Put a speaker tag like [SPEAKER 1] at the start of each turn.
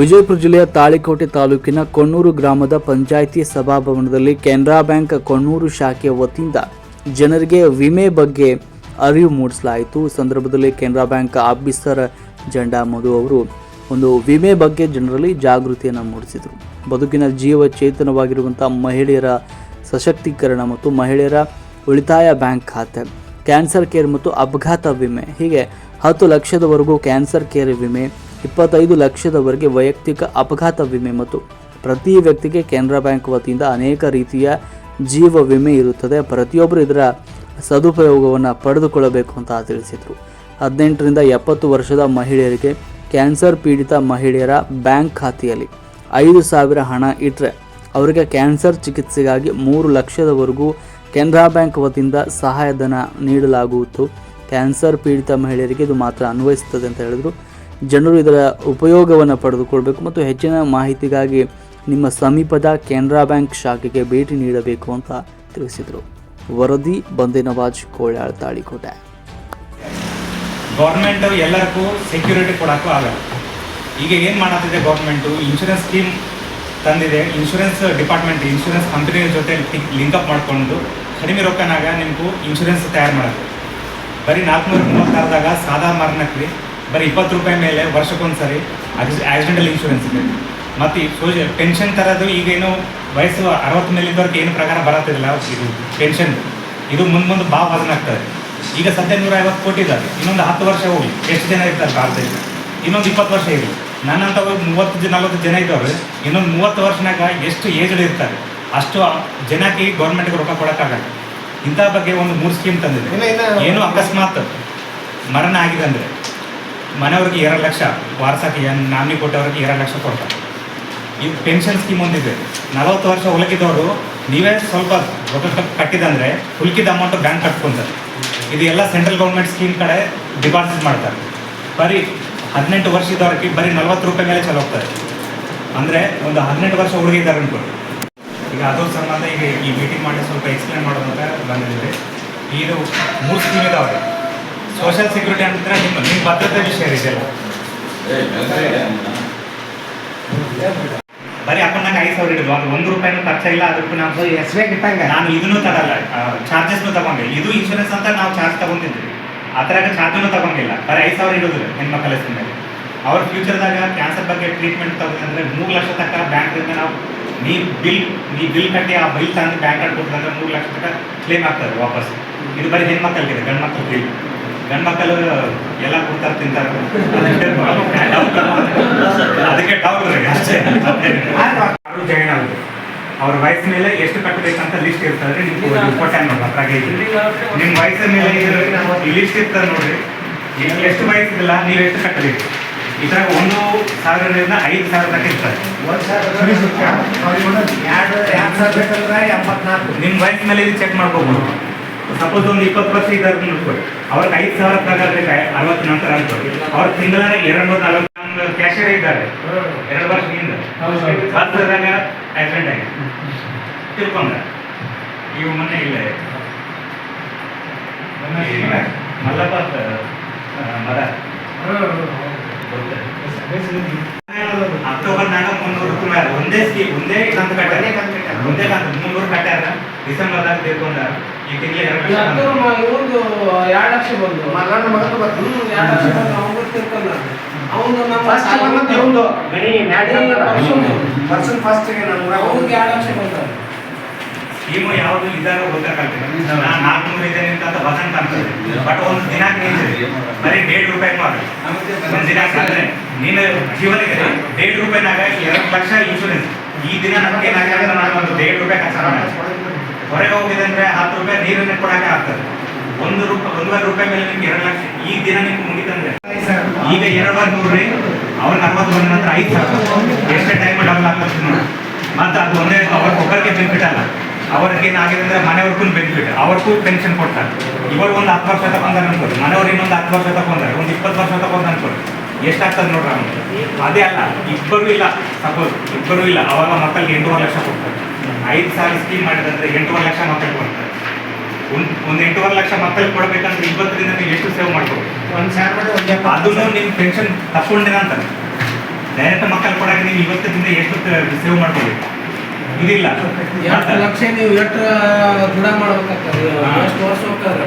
[SPEAKER 1] ವಿಜಯಪುರ ಜಿಲ್ಲೆಯ ತಾಳಿಕೋಟೆ ತಾಲೂಕಿನ ಕೊಣ್ಣೂರು ಗ್ರಾಮದ ಪಂಚಾಯಿತಿ ಸಭಾಭವನದಲ್ಲಿ ಕೆನರಾ ಬ್ಯಾಂಕ್ ಕೊಣ್ಣೂರು ಶಾಖೆಯ ವತಿಯಿಂದ ಜನರಿಗೆ ವಿಮೆ ಬಗ್ಗೆ ಅರಿವು ಮೂಡಿಸಲಾಯಿತು. ಸಂದರ್ಭದಲ್ಲಿ ಕೆನರಾ ಬ್ಯಾಂಕ್ ಆಫೀಸರ್ ಜಂಡಾ ಮಧು ಅವರು ಒಂದು ವಿಮೆ ಬಗ್ಗೆ ಜನರಲ್ಲಿ ಜಾಗೃತಿಯನ್ನು ಮೂಡಿಸಿದರು. ಬದುಕಿನ ಜೀವ ಚೇತನವಾಗಿರುವಂಥ ಮಹಿಳೆಯರ ಸಶಕ್ತೀಕರಣ ಮತ್ತು ಮಹಿಳೆಯರ ಉಳಿತಾಯ ಬ್ಯಾಂಕ್ ಖಾತೆ, ಕ್ಯಾನ್ಸರ್ ಕೇರ್ ಮತ್ತು ಅಪಘಾತ ವಿಮೆ, ಹೀಗೆ ಹತ್ತು ಲಕ್ಷದವರೆಗೂ ಕ್ಯಾನ್ಸರ್ ಕೇರ್ ವಿಮೆ ಇಪ್ಪತ್ತೈದು ಲಕ್ಷದವರೆಗೆ ವೈಯಕ್ತಿಕ ಅಪಘಾತ ವಿಮೆ ಮತ್ತು ಪ್ರತಿ ವ್ಯಕ್ತಿಗೆ ಕೆನರಾ ಬ್ಯಾಂಕ್ ವತಿಯಿಂದ ಅನೇಕ ರೀತಿಯ ಜೀವ ವಿಮೆ ಇರುತ್ತದೆ. ಪ್ರತಿಯೊಬ್ಬರು ಇದರ ಸದುಪಯೋಗವನ್ನು ಪಡೆದುಕೊಳ್ಳಬೇಕು ಅಂತ ತಿಳಿಸಿದರು. ಹದಿನೆಂಟರಿಂದ ಎಪ್ಪತ್ತು ವರ್ಷದ ಮಹಿಳೆಯರಿಗೆ ಕ್ಯಾನ್ಸರ್ ಪೀಡಿತ ಮಹಿಳೆಯರ ಬ್ಯಾಂಕ್ ಖಾತೆಯಲ್ಲಿ ಐದು ಸಾವಿರ ಹಣ ಇಟ್ಟರೆ ಅವರಿಗೆ ಕ್ಯಾನ್ಸರ್ ಚಿಕಿತ್ಸೆಗಾಗಿ ಮೂರು ಲಕ್ಷದವರೆಗೂ ಕೆನರಾ ಬ್ಯಾಂಕ್ ವತಿಯಿಂದ ಸಹಾಯಧನ ನೀಡಲಾಗುವುದು. ಕ್ಯಾನ್ಸರ್ ಪೀಡಿತ ಮಹಿಳೆಯರಿಗೆ ಇದು ಮಾತ್ರ ಅನ್ವಯಿಸುತ್ತದೆ ಅಂತ ಹೇಳಿದರು. ಜನರು ಇದರ ಉಪಯೋಗವನ್ನು ಪಡೆದುಕೊಳ್ಬೇಕು ಮತ್ತು ಹೆಚ್ಚಿನ ಮಾಹಿತಿಗಾಗಿ ನಿಮ್ಮ ಸಮೀಪದ ಕೆನರಾ ಬ್ಯಾಂಕ್ ಶಾಖೆಗೆ ಭೇಟಿ ನೀಡಬೇಕು ಅಂತ ತಿಳಿಸಿದರು. ವರದಿ, ಬಂದಿನವಾಜ್ ಕೋಳ್ಯಾಳ್ ತಾಳಿಕೋಟೆ.
[SPEAKER 2] ಗೌರ್ಮೆಂಟ್ ಎಲ್ಲರಿಗೂ ಸೆಕ್ಯೂರಿಟಿ ಕೊಡೋಕ್ಕೂ ಆಗಲ್ಲ. ಈಗ ಏನು ಮಾಡತ್ತಿದೆ ಗೌರ್ಮೆಂಟು? ಇನ್ಶೂರೆನ್ಸ್ ಸ್ಕೀಮ್ ತಂದಿದೆ. ಇನ್ಶೂರೆನ್ಸ್ ಡಿಪಾರ್ಟ್ಮೆಂಟ್ ಇನ್ಶೂರೆನ್ಸ್ ಕಂಪನಿ ಜೊತೆ ಲಿಂಕಪ್ ಮಾಡಿಕೊಂಡು ಕಡಿಮೆ ರೊಕ್ಕನಾಗ ನಿಮಗೂ ಇನ್ಶೂರೆನ್ಸ್ ತಯಾರು ಮಾಡೋದು ಬರೀ ನಾಲ್ಕುನೂರ ಮೂವತ್ತಾರದಾಗ ಸಾದಾ ಮರಣಕ್ಕೆ ಬರೀ ಇಪ್ಪತ್ತು ರೂಪಾಯಿ ಮೇಲೆ ವರ್ಷಕ್ಕೊಂದ್ಸರಿ ಆಕ್ಸಿಡೆಂಟಲ್ ಇನ್ಶೂರೆನ್ಸ್ ಇದೆ. ಮತ್ತು ಸೋಜ ಪೆನ್ಷನ್ ತರೋದು ಈಗೇನು ವಯಸ್ಸು ಅರವತ್ತು ಮೇಲಿದ್ದವ್ರಿಗೆ ಏನು ಪ್ರಕಾರ ಬರತ್ತಿಲ್ಲ ಇದು ಪೆನ್ಷನ್ ಇದು ಮುಂದೆ ಮುಂದೆ ಭಾಳ ವಜನ ಆಗ್ತದೆ ಈಗ ಸದ್ಯ ನೂರ ಐವತ್ತು ಕೋಟಿ ಇದ್ದಾರೆ ಇನ್ನೊಂದು ಹತ್ತು ವರ್ಷ ಹೋಗಿ ಎಷ್ಟು ಜನ ಇರ್ತಾರೆ ಭಾರತದಲ್ಲಿ? ಇನ್ನೊಂದು ಇಪ್ಪತ್ತು ವರ್ಷ ಇರಲಿ. ನನ್ನಂಥವ್ರು ಮೂವತ್ತು ಜನ ನಲ್ವತ್ತು ಜನ ಇದ್ದವ್ರು ಇನ್ನೊಂದು ಮೂವತ್ತು ವರ್ಷನಾಗ ಎಷ್ಟು ಏಜ್ಡ್ ಇರ್ತಾರೆ? ಅಷ್ಟು ಜನಕ್ಕೆ ಗೌರ್ಮೆಂಟ್ಗೆ ರೊಕ್ಕ ಕೊಡೋಕ್ಕಾಗಲ್ಲ. ಇಂಥ ಬಗ್ಗೆ ಒಂದು ಮೂರು ಸ್ಕೀಮ್ ತಂದಿದೆ. ಏನು ಅಕಸ್ಮಾತ್ ಮರಣ ಆಗಿದೆ ಅಂದರೆ. ಮನೆಯವ್ರಿಗೆ ಎರಡು ಲಕ್ಷ, ವಾರ್ಸಕ್ಕೆ ನಾಮಿನಿ ಕೊಟ್ಟವ್ರಿಗೆ ಎರಡು ಲಕ್ಷ ಕೊಡ್ತಾರೆ. ಇದು ಪೆನ್ಷನ್ ಸ್ಕೀಮ್ ಒಂದಿದೆ. ನಲವತ್ತು ವರ್ಷ ಉಳಕಿದವರು ನೀವೇ ಸ್ವಲ್ಪ ರೊಕ್ಕ ಕಟ್ಟಿದಂದರೆ ಉಳ್ಕಿದ ಅಮೌಂಟ್ ಬ್ಯಾಂಕ್ ಕಟ್ಕೊಂತಾರೆ. ಇದು ಎಲ್ಲ ಸೆಂಟ್ರಲ್ ಗೌರ್ಮೆಂಟ್ ಸ್ಕೀಮ್ ಕಡೆ ಡಿಪಾಸಿಟ್ ಮಾಡ್ತಾರೆ. ಬರೀ ಹದಿನೆಂಟು ವರ್ಷ ಇದ್ದವ್ರಿಗೆ ಬರೀ ನಲ್ವತ್ತು ರೂಪಾಯಿ ಮೇಲೆ ಚಲೋ ಹೋಗ್ತಾರೆ. ಅಂದರೆ ಒಂದು ಹದಿನೆಂಟು ವರ್ಷ ಉಳಿದಿದ್ದಾರೆ ಅನ್ಕೊಂಡು ಈಗ ಅದ್ರ ಸಂಬಂಧ ಈಗ ಈ ಮೀಟಿಂಗ್ ಮಾಡಿ ಸ್ವಲ್ಪ ಎಕ್ಸ್ಪ್ಲೇನ್ ಮಾಡೋದಂತ ಬಂದಿದ್ದೀವಿ. ಇದು ಮೂರು ಸ್ಕೀಮ್ ಇದಾವೆ. ಸೋಷಿಯಲ್ ಸೆಕ್ಯೂರಿಟಿ ಅಂತಂದ್ರೆ ನಿಮ್ಮ ನಿಮ್ಮ ಭದ್ರತೆ ವಿಷಯ ಇದೆಯಲ್ಲ ಬರೀ ಅಕೌಂಟ್ನಾಗ ಐದು ಸಾವಿರ ಇಡೋದು. ಅದು ಒಂದು ರೂಪಾಯಿನೂ ಇಲ್ಲ ಅದಕ್ಕೂ ನಾವು
[SPEAKER 3] ಎಸ್ ಬೇಕ್ ಇಟ್ಟಂಗ.
[SPEAKER 2] ನಾನು ಇದನ್ನು ತರಲ್ಲ ಚಾರ್ಜಸ್ನು ತಗೊಂಡಿಲ್ಲ ಇದು ಇನ್ಶೂರೆನ್ಸ್ ಅಂತ ನಾವು ಚಾರ್ಜ್ ತಗೊಂಡಿದ್ವಿ. ಆ ಥರ ಚಾರ್ಜನ್ನು ತಗೊಂಡಿಲ್ಲ. ಬರೀ ಐದು ಸಾವಿರ ಇಡೋದು ಹೆಣ್ಮಕ್ಳ ಹೆಸರು ಮೇಲೆ. ಅವ್ರ ಫ್ಯೂಚರ್ದಾಗ ಕ್ಯಾನ್ಸರ್ ಬಗ್ಗೆ ಟ್ರೀಟ್ಮೆಂಟ್ ತಗೊಂಡ್ರೆ ಮೂರು ಲಕ್ಷ ತನಕ ಬ್ಯಾಂಕ್ದಿಂದ ನಾವು ನೀ ಬಿಲ್ ನೀ ಬಿಲ್ ಕಟ್ಟಿ ಆ ಬಿಲ್ ತಂದು ಬ್ಯಾಂಕ್ ಕಾರ್ಡ್ ಕೊಟ್ಟಂದ್ರೆ ಮೂರು ಲಕ್ಷ ತನಕ ಕ್ಲೇಮ್ ಆಗ್ತದೆ ವಾಪಸ್ ಇದು ಬರೀ ಹೆಣ್ಮಕ್ಳಿಗಿದೆ ಗಂಡು ಮಕ್ಕಳಿಗೆ ಬಿಲ್ ಗಂಡು ಮಕ್ಕಳು ಎಲ್ಲ ಕೊಡ್ತಾರೆ ತಿಂತಾರೆ. ಅದಕ್ಕೆ ಡೌಟ್ ಅಷ್ಟೇ. ಜಾಯಿನ್ ಆಗುತ್ತೆ ಅವ್ರ ವಯಸ್ಸಿನ ಮೇಲೆ ಎಷ್ಟು ಕಟ್ಟಬೇಕಂತ ಲಿಸ್ಟ್ ಇರ್ತದೆ ನಿಮ್ಗೆ ಕೊಟ್ಟಾಗ ನೋಡಿ ಅದ್ರಾಗೆ ನಿಮ್ಮ ವಯಸ್ಸಿನ ಮೇಲೆ ಈ ಲಿಸ್ಟ್ ಇರ್ತಾರೆ ನೋಡ್ರಿ. ಈಗ ಎಷ್ಟು ವಯಸ್ಸಿಲ್ಲ ನೀವು ಎಷ್ಟು ಕಟ್ಟಬೇಕು? ಇದ್ರಾಗ ಒಂದು ಸಾವಿರದಿಂದ ಐದು ಸಾವಿರ ತನಕ ಇರ್ತದೆ ನಿಮ್ಮ ವಯಸ್ಸಿನ ಮೇಲೆ ಇದು ಚೆಕ್ ಮಾಡ್ಕೋಬೋದು. ಸಪೋಸ್ ಒಂದು ಇಪ್ಪತ್ತು ವರ್ಷ ಇದ್ದಾರೆ ನೋಡ್ಕೊಳ್ಳಿ ಅವ್ರಿಗೆ ಐದು ಸಾವಿರ ಪ್ರಕಾರ ಬೇಕು ಅರವತ್ತು ನಂತರ ಅನ್ಕೊಳ್ಳಿ. ಅವ್ರ ತಿಂಗಳ ಎರಡು ನೂರ ನಲವತ್ತು ಕ್ಯಾಶಿಯರ್ ಇದ್ದಾರೆ. ಎರಡು ವರ್ಷದಿಂದ. ಹಿಂದೆ ಬಸ್ದಾಗ ಆಕ್ಸಿಡೆಂಟ್ ಆಗಿದೆ. ತಿಳ್ಕೊಂಡ ಇವು ಮೊನ್ನೆ ಇಲ್ಲ. ಮಲ್ಲಪ್ಪ ಮರ. ಅಕ್ಟೋಬರ್ನಾಗ ಮುನ್ನೂರು ರೂಪಾಯಿ ಒಂದೇ ಸ್ಕೀಮ್ ಒಂದೇ ಕಂತು ಕಟ್ಟಾರ
[SPEAKER 3] ಒಂದೇ ಕಂತು
[SPEAKER 2] ಮುನ್ನೂರು ಕಟ್ಟಾರ ಡಿಸೆಂಬರ್ದಾಗ ತೀರ್ಕೊಂಡಾರ ಎರಡು ಲಕ್ಷ ಬಂತು.
[SPEAKER 4] ಇವ್ರದ್ದು ಎರಡು ಲಕ್ಷ ಬಂದು.
[SPEAKER 3] ಮಲ್ಲಣ್ಣ ಮಗನ ಬರ್ತು
[SPEAKER 4] ಎರಡು ಲಕ್ಷ ಬಂದು ಅವ್ನು ತಿಳ್ಕೊಂಡ ಅವನು ನಮ್ಮ
[SPEAKER 3] ಫಸ್ಟ್ ಬಂದದ್ದು. ಗಣಿ ನಮ್ಮ ಊರಾಗ
[SPEAKER 4] ಅವ್ನಿಗೆ ಎರಡು ಲಕ್ಷ ಬಂದ
[SPEAKER 2] ಯಾವುದು ಇದ್ದಾಗ ಗೊತ್ತಾಗಲ್ಲ. ನಾನು ನಾಲ್ಕುನೂರು ಇದೆ ಅಂತ ವಸಂತ ಅಂತದೆ ಬಟ್ ಒಂದು ನಿಂತಿದೆ. ಬರೀ ಡೇಡ್ ರೂಪಾಯಿ ಮಾಡಿ ಒಂದು ದಿನ ಅಂದ್ರೆ ನೀನು ಜೀವನಿಗೆ ದೇಡ್ ರೂಪಾಯಿನಾಗ ಎರಡು ಲಕ್ಷ ಇನ್ಶೂರೆನ್ಸ್ ಈ ದಿನ ನಮ್ಗೆ ಏನಾಗಿದೆ ನಾನು ಒಂದು ಏಳು ರೂಪಾಯಿ ಖರ್ಚು ಮಾಡಿ ಹೊರಗೆ ಹೋಗಿದೆ ಅಂದ್ರೆ ಹತ್ತು ರೂಪಾಯಿ ನೀರನ್ನ ಕೊಡಕ್ಕೆ ಆಗ್ತದೆ. ಒಂದು ರೂಪಾಯಿ ಒಂದೂವರೆ ರೂಪಾಯಿ ಮೇಲೆ ನಿಮ್ಗೆ ಎರಡು ಲಕ್ಷ, ಈ ದಿನ ನಿಮ್ಗೆ ಮುಗಿತಂದ್ರೆ. ಈಗ ಎರಡುವರೆ ನೂರು ರೀ ಅವ್ರಿಗೆ ಅರವತ್ತು ಬಂದ ನಂತರ ಐದು ಸಾವಿರ. ಎಷ್ಟೇ ಟೈಮ್ ಡಬಲ್ ಆಗ್ತದೆ ನೋಡಿ ಮತ್ತೆ ಅದು ಒಂದೇ ಅವ್ರ ಒಬ್ಬರಿಗೆ ಬೆನಿಫಿಟ್ ಅಲ್ಲ. ಅವ್ರಿಗೆ ಏನಾಗಿದೆ ಅಂದ್ರೆ ಮನೆಯವ್ರಿಗೂ ಬೆನಿಫಿಟ್ ಅವ್ರಿಗೂ ಪೆನ್ಷನ್ ಕೊಡ್ತಾರೆ. ಇವಾಗ ಒಂದು ಹತ್ತು ವರ್ಷ ತಗೊಂಡ್ರೆ ಅನ್ಕೊಳ್ಳಿ. ಮನೆಯವ್ರು ಇನ್ನೊಂದು ಹತ್ತು ವರ್ಷ ತಗೊಂಡ್ರೆ, ಒಂದು ಇಪ್ಪತ್ತು ವರ್ಷ ತಗೊಂಡ್ ಅನ್ಕೊಳ್ಳಿ. ಎಷ್ಟಾಗ್ತದೆ ನೋಡ್ರಿ ಅದೇ ಅಲ್ಲ, ಇಬ್ಬರು ಇಲ್ಲ ಸಪೋಸ್ ಇಬ್ಬರು ಇಲ್ಲ, ಅವಾಗ ಮಕ್ಕಳಿಗೆ ಎಂಟೂವರೆ ಲಕ್ಷ ಕೊಡ್ತಾರೆ. ಐದು ಸಾವಿರ ಸ್ಕೀಮ್ ಮಾಡಿದ್ರೆ ಎಂಟೂವರೆ ಲಕ್ಷ ಮಕ್ಕಳು ಕೊಡ್ತಾರೆ. ಒಂದು ಒಂದು ಎಂಟೂವರೆ ಲಕ್ಷ ಮಕ್ಕಳು ಕೊಡಬೇಕಂದ್ರೆ ಇಪ್ಪತ್ತರಿಂದ ನೀವು ಎಷ್ಟು ಸೇವ್ ಮಾಡ್ಕೋಬೇಕು
[SPEAKER 3] ಒಂದು ಸಾವಿರ
[SPEAKER 2] ಅದನ್ನು ನಿಮ್ಮ ಪೆನ್ಷನ್ ತಗೊಂಡಿನ ಅಂತಾರೆ ಡೈರೆಕ್ಟ್ ಮಕ್ಕಳು ಕೊಡಕ್ಕೆ ನೀವು ಇವತ್ತಿನಿಂದ ಎಷ್ಟು ಸೇವ್ ಮಾಡ್ಕೋಬೇಕು ಇದಿಲ್ಲ.
[SPEAKER 4] ಎಂಟು ಲಕ್ಷ ನೀವು ಎಷ್ಟು ದೃಢ ಮಾಡ್ಬೇಕಾಗ್ತದೆ? ಎಷ್ಟು ವರ್ಷ
[SPEAKER 3] ಹೋಗ್ತಾರೆ